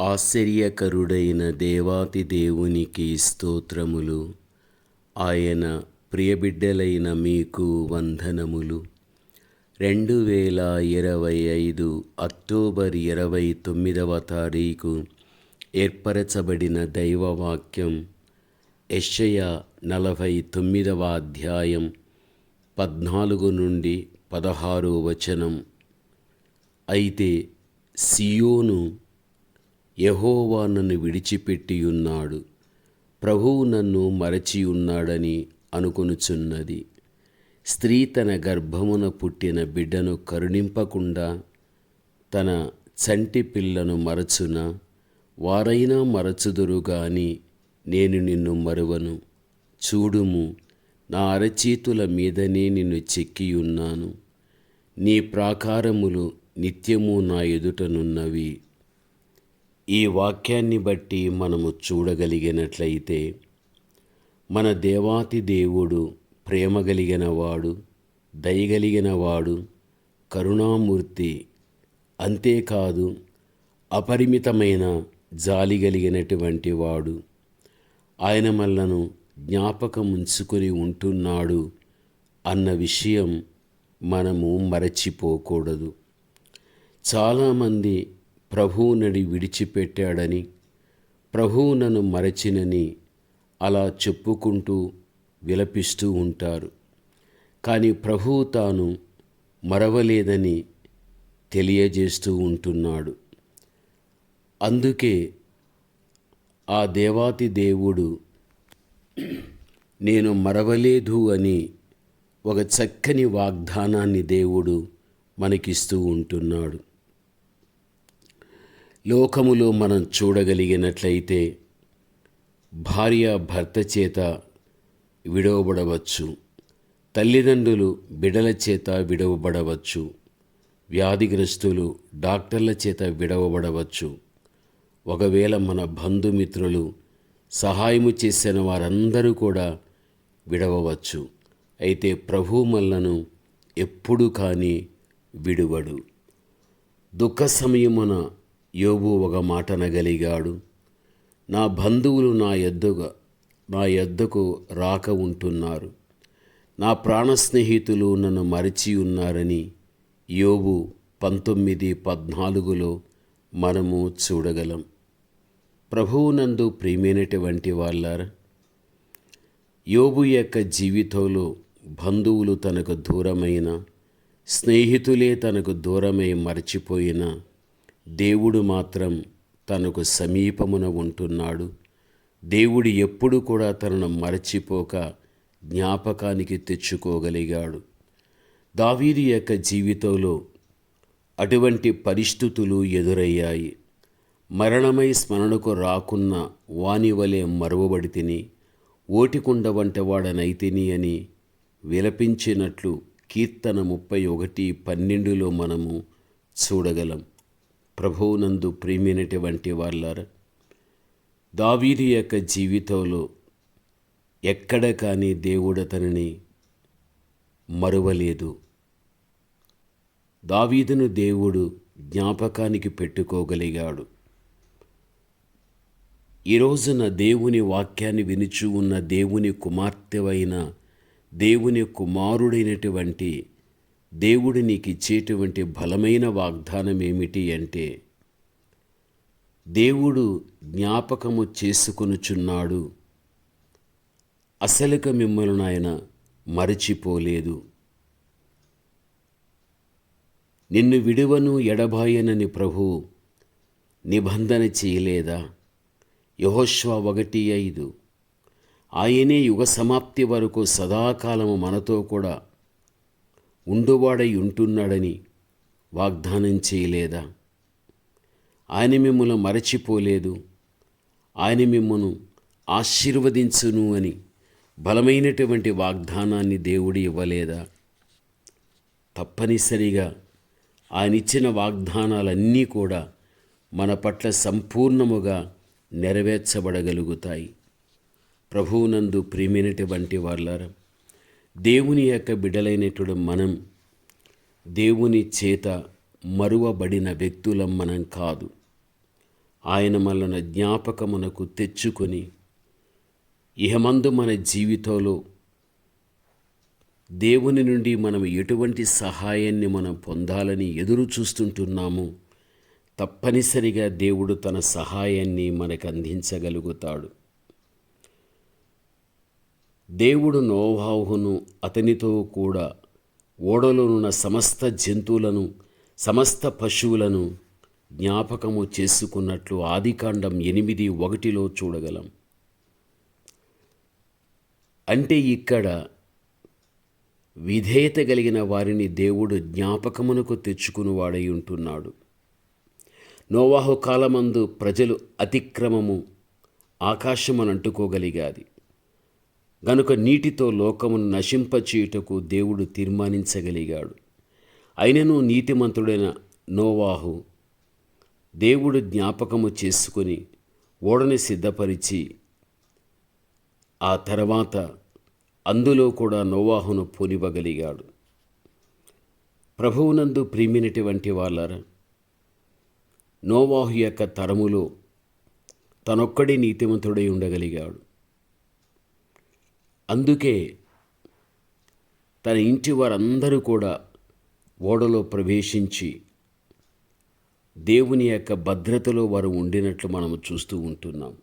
ఆశ్చర్యకరుడైన దేవాతి దేవునికి స్తోత్రములు. ఆయన ప్రియబిడ్డలైన మీకు వందనములు. రెండు వేల ఇరవై ఐదు అక్టోబర్ ఇరవై తొమ్మిదవ తారీఖు ఏర్పరచబడిన దైవవాక్యం యెషయ నలభై తొమ్మిదవ అధ్యాయం పద్నాలుగు నుండి పదహారు వచనం. అయితే సియోను యహోవా నన్ను విడిచిపెట్టి ఉన్నాడు ప్రభువు నన్ను మరచి ఉన్నాడని అనుకొనుచున్నది. స్త్రీ తన గర్భమున పుట్టిన బిడ్డను కరుణింపకుండా తన చంటి పిల్లను మరచున? వారైనా మరచుదురు గాని నేను నిన్ను మరువను. చూడుము నా అరచేతుల మీదనే నిన్ను చెక్కియున్నాను. నీ ప్రాకారములు నిత్యము నా ఎదుటనున్నవి ఈ వాక్యాన్ని బట్టి మనము చూడగలిగినట్లయితే మన దేవాతి దేవుడు ప్రేమ కలిగినవాడు కరుణామూర్తి అంతేకాదు అపరిమితమైన జాలి కలిగినటువంటి వాడు. ఆయన మనలను జ్ఞాపకం ఉంచుకొని ఉంటున్నాడు అన్న విషయం మనము మరచిపోకూడదు. చాలామంది ప్రభువు నడి విడిచిపెట్టాడని ప్రభువు నన్ను మరచినని అలా చెప్పుకుంటూ విలపిస్తూ ఉంటారు. కానీ ప్రభువు తాను మరవలేదని తెలియజేస్తూ ఉంటున్నాడు. అందుకే ఆ దేవాతి దేవుడు నేను మరవలేదు అని ఒక చక్కని వాగ్దానాన్ని దేవుడు మనకిస్తూ ఉంటున్నాడు. లోకములో మనం చూడగలిగినట్లయితే భార్య భర్త చేత విడవబడవచ్చు. తల్లిదండ్రులు బిడల చేత విడవబడవచ్చు. వ్యాధిగ్రస్తులు డాక్టర్ల చేత విడవబడవచ్చు. ఒకవేళ మన బంధుమిత్రులు సహాయము చేసిన వారందరూ కూడా విడవవచ్చు. అయితే ప్రభు మల్లను ఎప్పుడు కానీ విడువడు. దుఃఖ సమయమున యోబు ఒక మాట అనగలిగాడు నా బంధువులు నా ఎద్దుగా నా ఎద్దకు రాక ఉంటున్నారు. నా ప్రాణ స్నేహితులు నన్ను మరిచి ఉన్నారని యోబు పంతొమ్మిది పద్నాలుగులో మనము చూడగలం. ప్రభువునందు ప్రియమైనటువంటి వాళ్ళారా? యోబు యొక్క జీవితంలో బంధువులు తనకు దూరమైన స్నేహితులే తనకు దూరమై మరచిపోయిన దేవుడు మాత్రం తనకు సమీపమున ఉంటున్నాడు. దేవుడు ఎప్పుడు కూడా తనను మరచిపోక జ్ఞాపకానికి తెచ్చుకోగలిగాడు. దావీది యొక్క జీవితంలో అటువంటి పరిస్థితులు ఎదురయ్యాయి. మరణమై స్మరణకు రాకున్న వాని వలె మరువబడి తిని ఓటికుండ వంటి వాడనైతిని అని విలపించినట్లు కీర్తన ముప్పై ఒకటి పన్నెండులో మనము చూడగలం. ప్రభువునందు ప్రేమైనటువంటి వాళ్ళారా? దావీది యొక్క జీవితంలో ఎక్కడ కానీ దేవుడు అతనిని మరువలేదు. దావీదును దేవుడు జ్ఞాపకానికి పెట్టుకోగలిగాడు. ఈ రోజున దేవుని వాక్యాన్ని వినుచు ఉన్న దేవుని కుమార్తెవైన దేవుని కుమారుడైనటువంటి దేవుడు నీకు ఇచ్చేటువంటి బలమైన వాగ్దానం ఏమిటి అంటే దేవుడు జ్ఞాపకము చేసుకొనుచున్నాడు. అసలుక మిమ్మల్ని ఆయన మరచిపోలేదు. నిన్ను విడువను ఎడబాయనని ప్రభు నిబంధన చేయలేదా? యహోష్వ ఒకటి ఐదు. ఆయనే యుగ సమాప్తి వరకు సదాకాలము మనతో కూడా ఉండువాడై ఉంటున్నాడని వాగ్దానం చేయలేదా? ఆయన మిమ్మల్ని మరచిపోలేదు. ఆయన మిమ్మను ఆశీర్వదించును అని బలమైనటువంటి వాగ్దానాన్ని దేవుడు ఇవ్వలేదా? తప్పనిసరిగా ఆయన ఇచ్చిన వాగ్దానాలన్నీ కూడా మన పట్ల సంపూర్ణముగా నెరవేర్చబడగలుగుతాయి. ప్రభువునందు ప్రియమైనటువంటి వాళ్ళారా దేవుని యొక్క బిడ్డలైనటువంటి మనం దేవుని చేత మరువబడిన వ్యక్తులం మనం కాదు. ఆయన మనల్ని జ్ఞాపకమునకు తెచ్చుకొని ఇహమందు మన జీవితంలో దేవుని నుండి మనం ఎటువంటి సహాయాన్ని మనం పొందాలని ఎదురు చూస్తుంటున్నాము తప్పనిసరిగా దేవుడు తన సహాయాన్ని మనకు అందించగలుగుతాడు. దేవుడు నోవాహును అతనితో కూడా ఓడలోనున్న సమస్త జంతువులను సమస్త పశువులను జ్ఞాపకము చేసుకున్నట్లు ఆదికాండం ఎనిమిది ఒకటిలో చూడగలం. అంటే ఇక్కడ విధేయత కలిగిన వారిని దేవుడు జ్ఞాపకమునకు తెచ్చుకునివాడై ఉంటున్నాడు. నోవాహు కాలమందు ప్రజలు అతిక్రమము ఆకాశమునంటుకోగలిగాది. అంటుకోగలిగాది గనుక నీటితో లోకమును నశింపచేయుటకు దేవుడు తీర్మానించగలిగాడు. అయినను నీతిమంతుడైన నోవాహు దేవుడు జ్ఞాపకము చేసుకుని ఓడని సిద్ధపరిచి ఆ తర్వాత అందులో కూడా నోవాహును పోనివ్వగలిగాడు. ప్రభువునందు ప్రియమైనటువంటి వాళ్ళారా నోవాహు యొక్క తరములో తనొక్కడే నీతిమంతుడై ఉండగలిగాడు. అందుకే తన ఇంటి వారందరూ కూడా ఓడలో ప్రవేశించి దేవుని యొక్క భద్రతలో వారు ఉండినట్లు మనము చూస్తూ ఉంటున్నాం.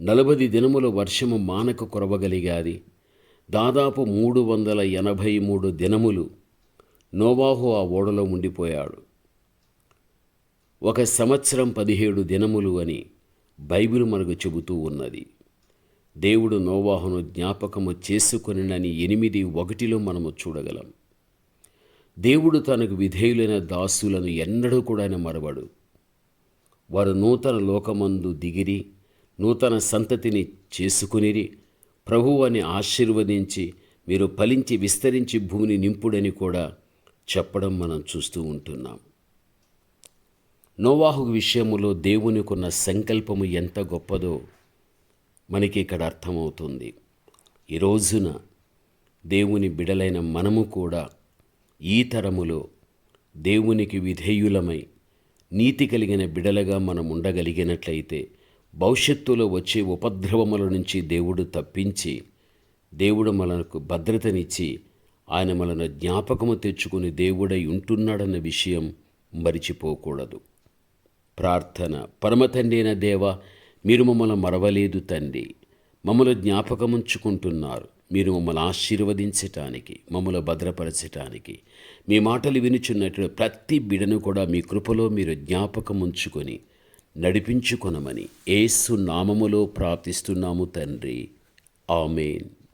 నలభై దినముల వర్షము మానక కురవగలిగాది. దాదాపు మూడు వందల ఎనభై మూడు దినములు నోవాహు ఆ ఓడలో ఉండిపోయాడు. ఒక సంవత్సరం పదిహేడు దినములు అని బైబిల్ మనకు చెబుతూ ఉన్నది. దేవుడు నోవాహును జ్ఞాపకము చేసుకొనినని ఎనిమిది ఒకటిలో మనము చూడగలం. దేవుడు తనకు విధేయులైన దాసులను ఎన్నడూ కూడా ఆయన మరవడు. వారు నూతన లోకమందు దిగిరి నూతన సంతతిని చేసుకునిరి ప్రభువు అని ఆశీర్వదించి మీరు ఫలించి విస్తరించి భూమిని నింపుడని కూడా చెప్పడం మనం చూస్తూ ఉంటున్నాం. నోవాహు విషయములో దేవునికున్న సంకల్పము ఎంత గొప్పదో మనకి ఇక్కడ అర్థమవుతుంది. ఈ రోజున దేవుని బిడలైన మనము కూడా ఈ తరములో దేవునికి విధేయులమై నీతి కలిగిన బిడలగా మనం ఉండగలిగినట్లయితే భవిష్యత్తులో వచ్చే ఉపద్రవముల నుంచి దేవుడు తప్పించి దేవుడు మనకు భద్రతనిచ్చి ఆయన మనను జ్ఞాపకము తెచ్చుకుని దేవుడై ఉంటున్నాడన్న విషయం మరిచిపోకూడదు. ప్రార్థన. పరమతండైన దేవ మీరు మమ్మల్ని మరవలేదు తండ్రి. మమ్మల్ని జ్ఞాపకముంచుకుంటున్నారు. మీరు మమ్మల్ని ఆశీర్వదించటానికి మమ్మల్ని భద్రపరచటానికి. మీ మాటలు వినుచున్నట్లు ప్రతి బిడను కూడా మీ కృపలో మీరు జ్ఞాపకం ఉంచుకొని నడిపించుకొనమని ఏసు నామములో ప్రార్థిస్తున్నాము తండ్రి. ఆమెన్.